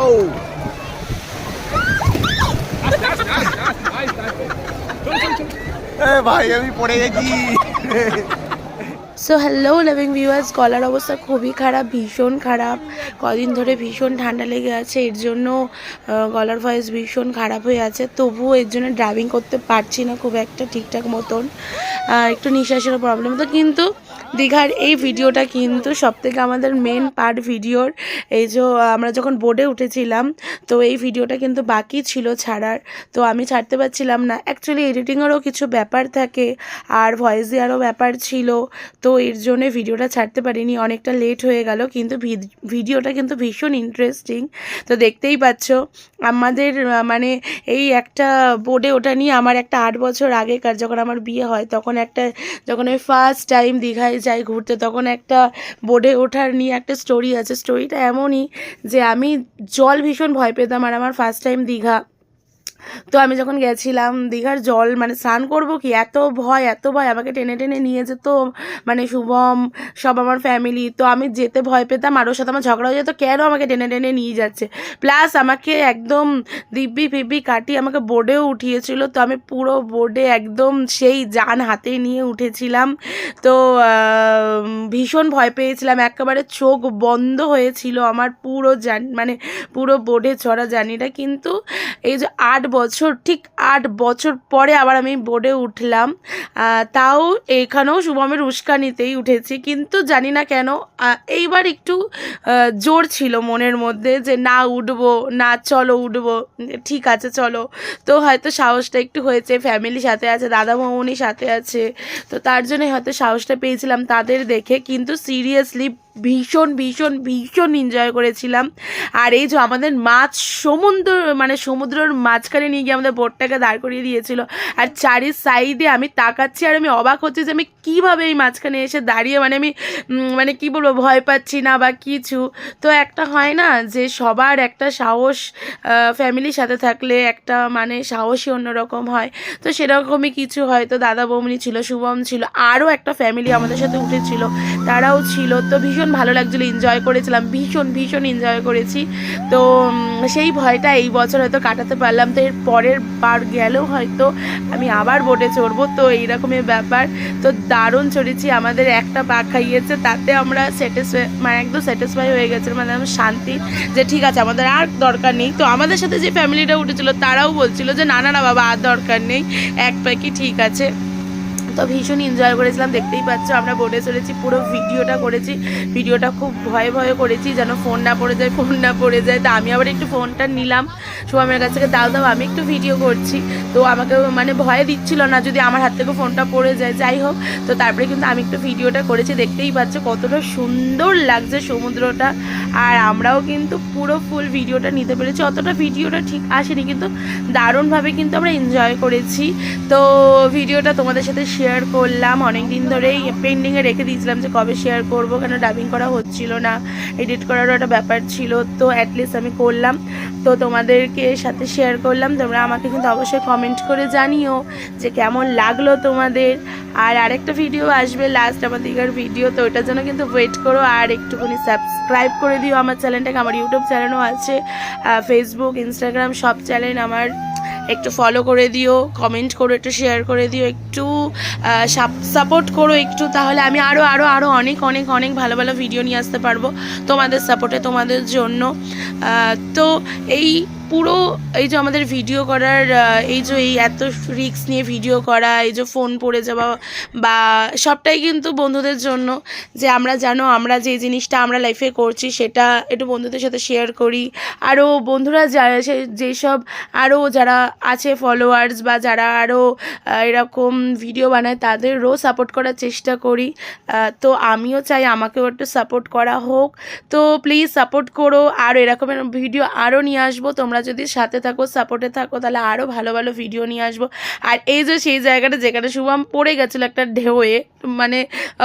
ও এ ভাই আমি পড়ে গেছি। সো হ্যালো লিভিং ভিউয়ার্স গলার অবস্থা খুবই খারাপ ভীষণ খারাপ। কদিন ধরে ভীষণ ঠান্ডা লেগে আছে এর জন্য গলার ভয়েস ভীষণ খারাপ হয়ে আছে। তবুও এর জন্য ড্রাইভিং করতে পারছি না খুব একটা ঠিকঠাক মতন। একটু নিঃশ্বাসের প্রবলেম তো কিন্তু দীঘার এই ভিডিওটা কিন্তু সব থেকে আমাদের মেন পার্ট ভিডিওর এই যে আমরা যখন বোর্ডে উঠেছিলাম, তো এই ভিডিওটা কিন্তু বাকি ছিল ছাড়ার। তো আমি ছাড়তে পারছিলাম না। অ্যাকচুয়ালি এডিটিংয়েরও কিছু ব্যাপার থাকে, আর ভয়েস দেওয়ারও ব্যাপার ছিল। তো এর জন্য ভিডিওটা ছাড়তে পারিনি, অনেকটা লেট হয়ে গেল, কিন্তু ভিড- ভিডিওটা কিন্তু ভীষণ ইন্টারেস্টিং তো দেখতেই পাচ্ছ, আমাদের মানে এই একটা বোর্ডে ওটা নিয়ে আমার একটা আট বছর আগেকার, যখন আমার বিয়ে হয়, তখন একটা, যখন আমি ফার্স্ট টাইম দীঘায় যাই ঘুরতে, তখন একটা বোর্ডে ওঠার নিয়ে একটা স্টোরি আছে। স্টোরিটা এমনই যে, আমি জল ভীষণ ভয় পেতাম আর আমার ফার্স্ট টাইম দীঘা। তো আমি যখন গেছিলাম দীঘার জল মানে স্নান করব কি? এত ভয় এত ভয়। আমাকে টেনে টেনে নিয়ে যেত মানে শুভম, সব আমার ফ্যামিলি তো আমি যেতে ভয় পেতাম আর ওর সাথে আমার ঝগড়া হয়ে যেত। কেন আমাকে টেনে টেনে নিয়ে যাচ্ছে? প্লাস আমাকে একদম দিব্যি ফিব্বি কাটিয়ে আমাকে বোর্ডেও উঠিয়েছিল। তো আমি পুরো বোর্ডে একদম সেই যান হাতে নিয়ে উঠেছিলাম। তো ভীষণ ভয় পেয়েছিলাম। একেবারে চোখ বন্ধ হয়েছিল আমার পুরো জান মানে পুরো বোর্ডে চড়া জার্নিটা। কিন্তু এই যে আট বছর, ঠিক আট বছর পরে আবার আমি বোর্ডে উঠলাম। তাও এখানেও শুভমের উস্কানিতেই উঠেছি, কিন্তু জানি না কেন এইবার একটু জোর ছিল মনের মধ্যে যে না উঠবো, না চলো উঠবো, ঠিক আছে চলো। তো হয়তো সাহসটা একটু হয়েছে ফ্যামিলি সাথে আছে দাদা মামনি সাথে আছে, তো তার জন্য হয়তো সাহসটা পেয়েছিলাম তাদের দেখে, কিন্তু সিরিয়াসলি ভীষণ ভীষণ ভীষণ এনজয় করেছিলাম। আর এই যে আমাদের মাছ সমুদ্র মানে সমুদ্রের মাঝখানে নিয়ে গিয়ে আমাদের বোটটাকে দাঁড় করিয়ে দিয়েছিল। আর চারি সাইডে আমি তাকাচ্ছি আর আমি অবাক হচ্ছি যে আমি কীভাবে এই মাঝখানে এসে দাঁড়িয়ে মানে আমি মানে কি বলব, ভয় পাচ্ছি না বা কিছু। তো একটা হয় না যে সবার একটা সাহস ফ্যামিলির সাথে থাকলে একটা মানে সাহসই অন্যরকম হয়। তো সেরকমই কিছু হয়তো দাদা বৌমনি ছিল, শুভম ছিল, আরও একটা ফ্যামিলি আমাদের সাথে উঠেছিল, তারাও ছিল। তো ভীষণ ভালো লাগছিল এনজয় করেছিলাম, ভীষণ ভীষণ এনজয় করেছি। তো সেই ভয়টা এই বছর হয়তো কাটাতে পারলাম, তো এর পরের বার গেলেও হয়তো আমি আবার বোটে চড়বো, তো এইরকমের ব্যাপার। তো দারুণ চড়েছি, আমাদের একটা পা খাইয়েছে তাতে আমরা স্যাটিসফাই মানে একদম স্যাটিসফাই হয়ে গেছে মানে আমার শান্তি যে ঠিক আছে, আমাদের আর দরকার নেই। তো আমাদের সাথে যে ফ্যামিলিটা উঠেছিল, তারাও বলছিল যে, না না বাবা, আর দরকার নেই, এক প্যাকি ঠিক আছে। তো ভীষণ এনজয় করেছিলাম, দেখতেই পাচ্ছ আমরা বোটে চলেছি পুরো ভিডিওটা করেছি, ভিডিওটা খুব ভয়ে ভয়ে করেছি যেন ফোন না পড়ে যায় ফোন না পড়ে যায়। তা আমি আবার একটু ফোনটা নিলাম সুমামের কাছ থেকে, দাও দাও, আমি একটু ভিডিও করছি। তো আমাকে মানে ভয় দিচ্ছিল না যদি আমার হাত থেকে ফোনটা পড়ে যায়, যাই হোক। তো তারপরে কিন্তু আমি একটু ভিডিওটা করেছি, দেখতেই পাচ্ছ কতটা সুন্দর লাগছে সমুদ্রটা। আর আমরাও কিন্তু পুরো ফুল ভিডিওটা নিতে পেরেছি, অতটা ভিডিওটা ঠিক আসেনি, কিন্তু দারুণভাবে কিন্তু আমরা এনজয় করেছি। তো ভিডিওটা তোমাদের সাথে শেয়ার করলাম। অনেক দিন ধরেই পেন্ডিংয়ে রেখে দিয়েছিলাম যে কবে শেয়ার করব, কেন ডাবিং করা হচ্ছিল না এডিট করারও একটা ব্যাপার ছিল, তো অ্যাটলিস্ট আমি করলাম। তো তোমাদেরকে সাথে শেয়ার করলাম। তোমরা আমাকে কিন্তু অবশ্যই কমেন্ট করে জানিও যে কেমন লাগল তোমাদের। আর আরেকটা ভিডিও আসবে লাস্ট আমার দিঘার ভিডিও তো ওটার জন্য কিন্তু ওয়েট করো। আর একটুখানি সাবস্ক্রাইব করে দিও আমার চ্যানেলটাকে আমার ইউটিউব চ্যানেলও আছে ফেসবুক ইনস্টাগ্রাম সব চ্যানেল আমার। একটু ফলো করে দিও কমেন্ট করো, একটু শেয়ার করে দিও, একটু সাপোর্ট করো একটু, তাহলে আমি আরও আরও আরও অনেক অনেক অনেক ভালো ভালো ভিডিও নিয়ে আসতে পারব তোমাদের সাপোর্টে তোমাদের জন্য। তো এই পুরো এই যে আমাদের ভিডিও করার এই যে এই এত রিস্ক নিয়ে ভিডিও করা, এই যে ফোন পড়ে যাওয়া বা সবটাই কিন্তু বন্ধুদের জন্য যে আমরা জানো, আমরা যে জিনিসটা আমরা লাইফে করছি সেটা একটু বন্ধুদের সাথে শেয়ার করি। আরও বন্ধুরা যারা যেসব আরও যারা আছে ফলোয়ার্স বা যারা আরও এরকম ভিডিও বানায় তাদেরও সাপোর্ট করার চেষ্টা করি। তো আমিও চাই আমাকেও একটু সাপোর্ট করা হোক। তো প্লিজ সাপোর্ট করো। আর এরকমের ভিডিও আরও নিয়ে আসব। তোমরা যদি সাথে থাকো সাপোর্টে থাকো, তাহলে আরও ভালো ভালো ভিডিও নিয়ে আসব। আর এই যে সেই জায়গাটা যেখানে শুভম পড়ে গেছিল একটা ঢেউয়ে মানে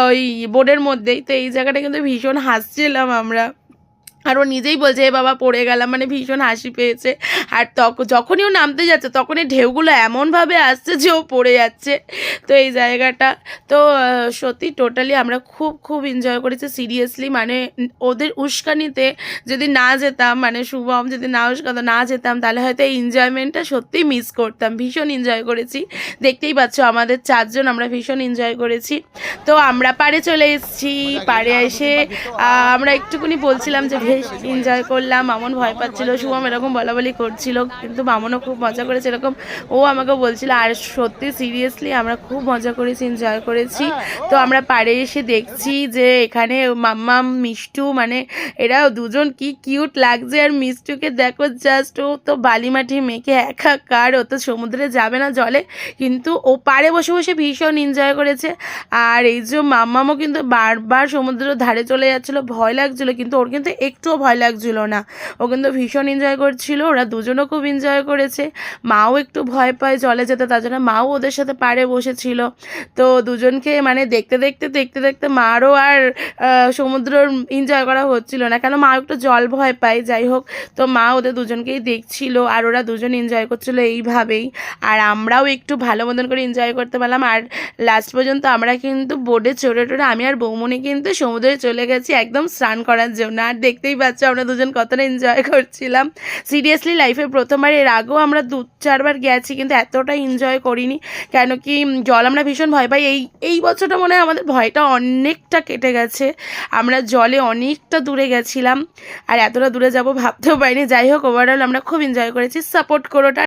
ওই বোর্ডের মধ্যেই, তো এই জায়গাটা কিন্তু ভীষণ হাসছিলাম আমরা। আর ও নিজেই বলছে এ বাবা পড়ে গেলাম। মানে ভীষণ হাসি পেয়েছে। আর তখন যখনই ও নামতে যাচ্ছে তখনই ঢেউগুলো এমনভাবে আসছে যে ও পড়ে যাচ্ছে। তো এই জায়গাটা তো সত্যি টোটালি আমরা খুব খুব এনজয় করেছি। সিরিয়াসলি মানে ওদের উস্কানিতে যদি না যেতাম মানে শুভম যদি না উস্কাতো না যেতাম তাহলে হয়তো এই এনজয়মেন্টটা সত্যিই মিস করতাম। ভীষণ এনজয় করেছি। দেখতেই পাচ্ছ আমাদের চারজন আমরা ভীষণ এনজয় করেছি। তো আমরা পাড়ে চলে এসেছি পাড়ে এসে আমরা একটুকুনি বলছিলাম যে বেশ এনজয় করলাম। মামন ভয় পাচ্ছিল শুভম এরকম বলা বলি করছিল, কিন্তু মামনও খুব মজা করেছে। এরকম ও আমাকে বলছিল, আর সত্যি সিরিয়াসলি আমরা খুব মজা করেছি এনজয় করেছি। তো আমরা পাড়ে এসে দেখছি যে এখানে মাম্মাম, মিষ্টু মানে এরা দুজন কি কিউট লাগছে। আর মিষ্টুকে দেখো জাস্ট ও তো বালি মাটি মেখে একাকার ও তো সমুদ্রে যাবে না জলে। কিন্তু ও পাড়ে বসে বসে ভীষণ এনজয় করেছে। আর এই যে মাম্মামও কিন্তু বারবার সমুদ্রের ধারে চলে যাচ্ছিল, ভয় লাগছিল, কিন্তু ওর কিন্তু একটুও ভয় লাগছিল না। ও কিন্তু ভীষণ এনজয় করছিল, ওরা দুজনও খুব এনজয় করেছে। মাও একটু ভয় পায় জলে যেতে, তার জন্য মাও ওদের সাথে পাড়ে বসেছিল। তো দুজনকে মানে দেখতে দেখতে দেখতে দেখতে মারও আর সমুদ্র এনজয় করা হচ্ছিল না। কেন মা একটু জল ভয় পায়, যাই হোক। তো মা ওদের দুজনকেই দেখছিল আর ওরা দুজন এনজয় করছিল এইভাবেই। আর আমরাও একটু ভালো মতন করে এনজয় করতে পারলাম। আর লাস্ট পর্যন্ত আমরা কিন্তু বোর্ডে চড়ে, টড়ে আমি আর বৌমনি কিন্তু সমুদ্রে চলে গেছি একদম স্নান করার জন্য। আর দেখতেই পাচ্ছ আমরা দুজন কতটা এনজয় করছিলাম। সিরিয়াসলি লাইফে প্রথমবার, এর আগেও আমরা দু, চারবার গেছি, কিন্তু এতটা এনজয় করিনি। কেন কি জল আমরা ভীষণ ভয় পাই। এই এই বছরটা মনে হয় আমাদের ভয়টা অনেকটা কেটে গেছে। আমরা জলে অনেকটা দূরে গেছিলাম। আর এতটা দূরে যাব ভাবতেও পারিনি। যাই হোক ওভারঅল আমরা খুব এনজয় করেছি। সাপোর্ট করোটা